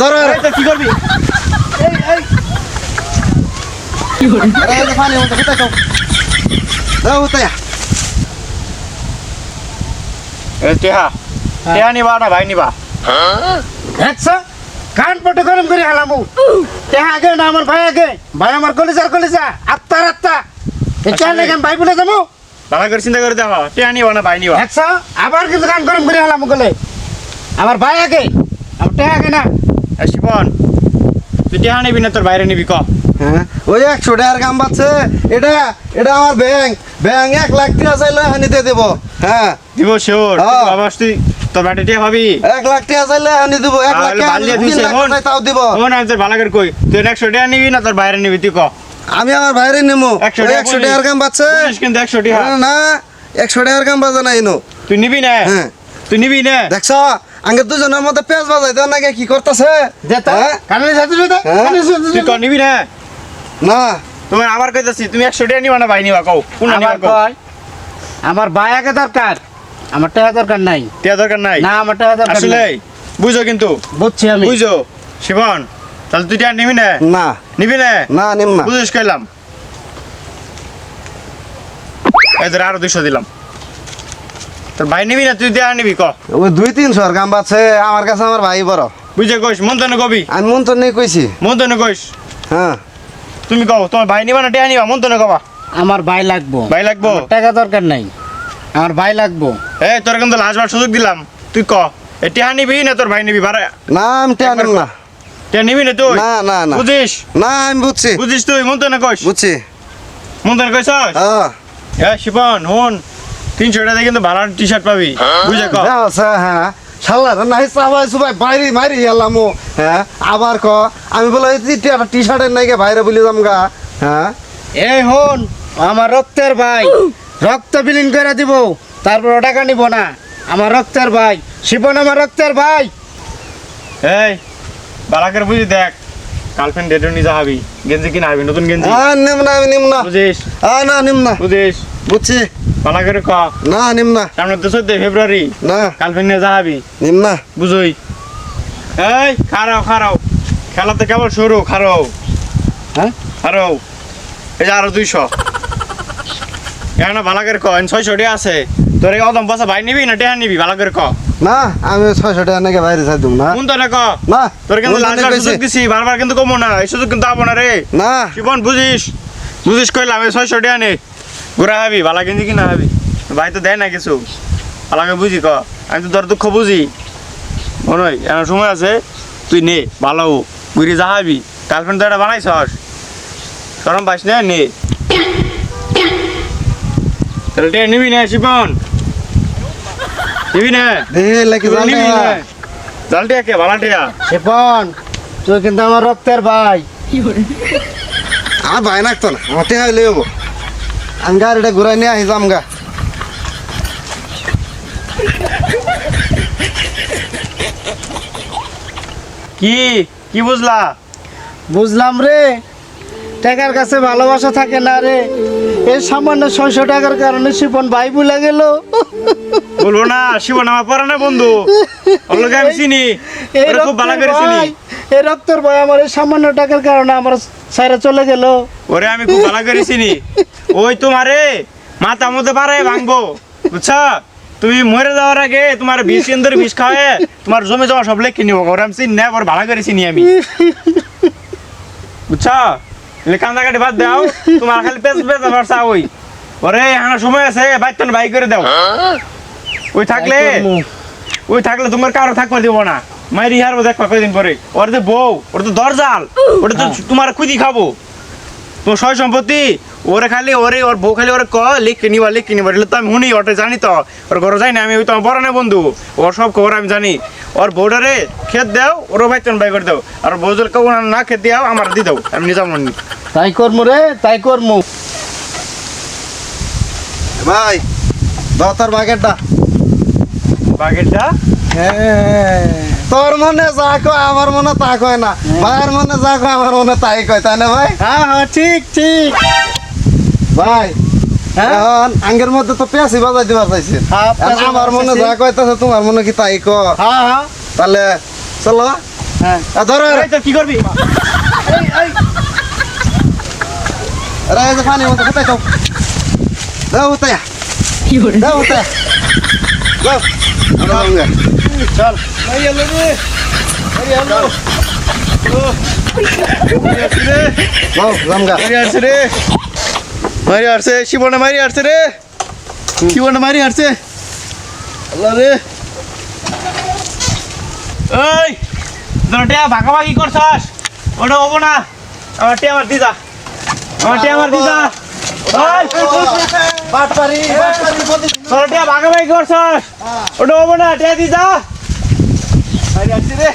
ধরো কি করবি? আরে, এই যে পানি মতো কোথায় যাও দাও কোথায় এ টেহা। টেহা নিবা না ভাই নিবা? কান পটে গরম করে হালামু তে আগে না আমার ভাই আগে। ভাই আমার কলিজার কলিজা। আত্মার আত্মা। এটা নাকি আমি ভাই বলে যাব। ভালো করে চিন্তা করে দেখো টেহা নিবা না ভাই নিবা? দেখছ আবার কিন্তু কান গরম করে হালামু গলে। আমার ভাই আগে আমার তে আগে না। শিবন তুই টেহা নিবি না তোর বাইরে নিবি ক। হ্যাঁ? ওই একশো টাকার কাম পাচ্ছে এটা এটা আমার ব্যাংক। ব্যাংক এক লাখ টাকা চাইলে হানিতে দেবো। হ্যাঁ? দিব শিওর। হ্যাঁ। বাবা তুই তোর বাড়ি ভাবি এক লাখ টাকা চাইলে হানি দেবো। এক লাখ টাকা তাও দিব। ও না তোর ভালো করে কই। তুই একশো টাকা নিবি না তোর বাইরে নিবি তুই ক। আমি আমার বাইরে নেব একশো টাকার কাম পাচ্ছে কিন্তু একশো টাকা না একশো টাকার কাম বাজে না ইনো। তুই নিবি না? হ্যাঁ। তুই নিবি না? দেখছ? আগে দুজনের মধ্যে পেঁচ বাজাইতে নাকি কি করতেছে? তুই ক নিবি না? না। তোমার আবার কইতাছি তুমি একশো টাকা নিবা না ভাই নিবা কও। কোন আমার আমার ভাই আগে দরকার আমার টাকা দরকার নাই। টিয়া দরকার নাই? না আমার টাকা দরকার আসলে বুঝো কিন্তু। বুঝছি আমি। বুঝো শিবন তাহলে তুই টিয়া নিবি না? না। নিবি না? না নিম না। বুঝিস কইলাম। এই ধর আরও দুইশো দিলাম। তোর ভাই নিবি না তুই দেয়া নিবি ক। ওই দুই তিনশোর কাম পাচ্ছে আমার কাছে আমার ভাই বড়। বুঝে কইস মন তো কবি। আমি মন তো নেই কইছি। মন তো কইস। হ্যাঁ। তুমি কও তোমার ভাই নিবা না টিয়া নিবা মন তো কবা। আমার ভাই লাগবো। ভাই লাগবো? টাকা দরকার নাই। আমার ভাই লাগবো। এ তোর কিন্তু লাস্টবার সুযোগ দিলাম। তুই ক এ টিয়া নিবি না তোর ভাই নিবি? ভাড়া না আমি টেয়া নিম না। টিয়া নিবি না তুই? না না না। বুঝিস? না আমি বুঝছি। বুঝিস তুই মন তো কইস। বুঝছি। মন তো কইস? হ্যাঁ। এ শিবন হন। তিনশো টাকা কিন্তু ভালো টি শার্ট পাবি। বুঝে ক? আছে, হ্যাঁ। শালার নাই চাবাই সুবাই বাইরে মারি গেলাম হ্যাঁ আবার ক? আমি বলে টি শার্টের নাকি বাইরে বলি যাম গা। হ্যাঁ? এই হন আমার রক্তের ভাই। রক্ত বিলীন করে দিব তারপর টাকা নিব না। আমার রক্তের ভাই। শিবন আমার রক্তের ভাই। এই ভালো করে বুঝি দেখ গার্লফ্রেন্ড ডেটে নিয়ে যাবি। গেঞ্জি কিনা হবি নতুন গেঞ্জি। নিম না আমি নিম না। বুঝিস? না নিম না। বুঝিস? বুঝছি। ভালো করে ক। না নিম না। সামনে তো চোদ্দ ফেব্রুয়ারি। না। নিয়ে যাবি। নিম না। বুঝই। এই খারাও খারাও খেলা তো কেবল শুরু খারাও হ্যাঁ? খারাও এই যে আরও দুইশো। এখানে ভালো করে ক। ছয়শো টাকা আছে। তোর এই অদম বসা ভাই নিবি না টেহা নিবি? ভালো করে ক। না আমি ছয়শো টাকা নাকি বাইরে চাই দিম না। কোন তো না ক? না তোর কিন্তু কইছি। সুযোগ দিছি বারবার কিন্তু কমো না। এই সুযোগ কিন্তু আবো না রে। না। জীবন বুঝিস? বুঝিস কইলাম এই ছয়শো টাকা নে। ঘুরা হাবি ভালা গেঞ্জি কিনা হাবি ভাই তো দেয় না কিছু। ভালাকে বুঝি ক। আমি তো তোর দুঃখ বুঝি। মনে হয় এমন সময় আছে তুই নে ভালো ঘুরে যাহাবি গার্লফ্রেন্ড তো এটা বানাইছস। সরম পাইস না নে। তাহলে টেয়া নিবি না শিবন নিবি না? দেখি লাগি জাল নিবি জাল টিয়া কে ভালা টিয়া শিবন তুই কিন্তু আমার রক্তের ভাই। আমার ভাই নাকতো না আমার টেহা হইলে হব এটা ঘুরাই নিয়ে আহি যাম গা কি? কি বুঝলা? বুঝলাম রে টাকার কাছে ভালোবাসা থাকে না রে। এই সামান্য ছয়শো টাকার কারণে শিবন ভাই ভুলে গেল। বলব না শিবন আমার পরে না বন্ধু আমি চিনি। খুব ভালো করে চিনি। এই রক্তের ভাই আমার এই সামান্য টাকার কারণে আমার সাইরা চলে গেল। ওরে আমি খুব ভালো করে চিনি। ওই তোমারে মাথা মধ্যে পারে ভাঙবো বুঝছা? তুমি মরে যাওয়ার আগে তোমার বিষ কেন্দ্র বিষ খাওয়ায় তোমার জমে যাওয়া সব লেখে নিব ওরে আমি চিনি না ওর ভালো করে চিনি আমি। বুঝছা? কান্দাকাটি বাদ দাও তোমার খালি পেঁচ পেঁচ ভরসা ওই। ওরে হানা সময় আছে বাইতন বাই করে দাও। ওই থাকলে ওই থাকলে তোমার কারও থাকতে দিব না। মাইরি হারবো দেখবা কয়দিন পরে? ওর যে বউ ওর তো দরজাল। ওটা তো তোমার খুদি খাব। তোমার সয় সম্পত্তি ওরে খালি ওরে ওর বউ খালি ওরে ক লিখে নিবা লিখে নিবা। এগুলো তো আমি শুনি ওটা জানি তো। ওর ঘরে যাই না আমি ওই তো বড় না বন্ধু। ওর সব খবর আমি জানি। ওর বউটারে খেত দাও ওর ভাই তেন ভাই করে দাও। আর বউ যদি কেউ না খেত দাও আমার দি দাও আমি নিজাম তাই করমু রে তাই করমু। ভাই দাও তোর বাগেরটা। বাগেরটা তোর মনে যা কয় আমার মনে তা কয় না। ভাইয়ের মনে যা কয় আমার মনে তাই কয় তাই না ভাই? হ্যাঁ হ্যাঁ ঠিক ঠিক। ভাই হ্যাঁ? এখন আঙ্গের মধ্যে তো পেঁয়াজি বাজাই চাইছেন হ্যাঁ, আমার মনে। যা কয়তেছে তোমার মনে কি তাই ক হ্যাঁ হ্যাঁ। তাহলে চলো। হ্যাঁ। ধরো। কি করবি? আরে এই যে পানি মতো কোথায় যাও দাও দাও গে। চল মারি আসছে শিবনে মারি আসছে রে শিবনে মারি আসছে আল্লাহ রে এই দুটা ভাগাভাগি করছস ওটা হব না আমার টিয়া আমার দিদা আমার টিয়া আমার দিদা ভাগাভাগি করছস। ওটা হব না টিয়া দিদা মারি রে।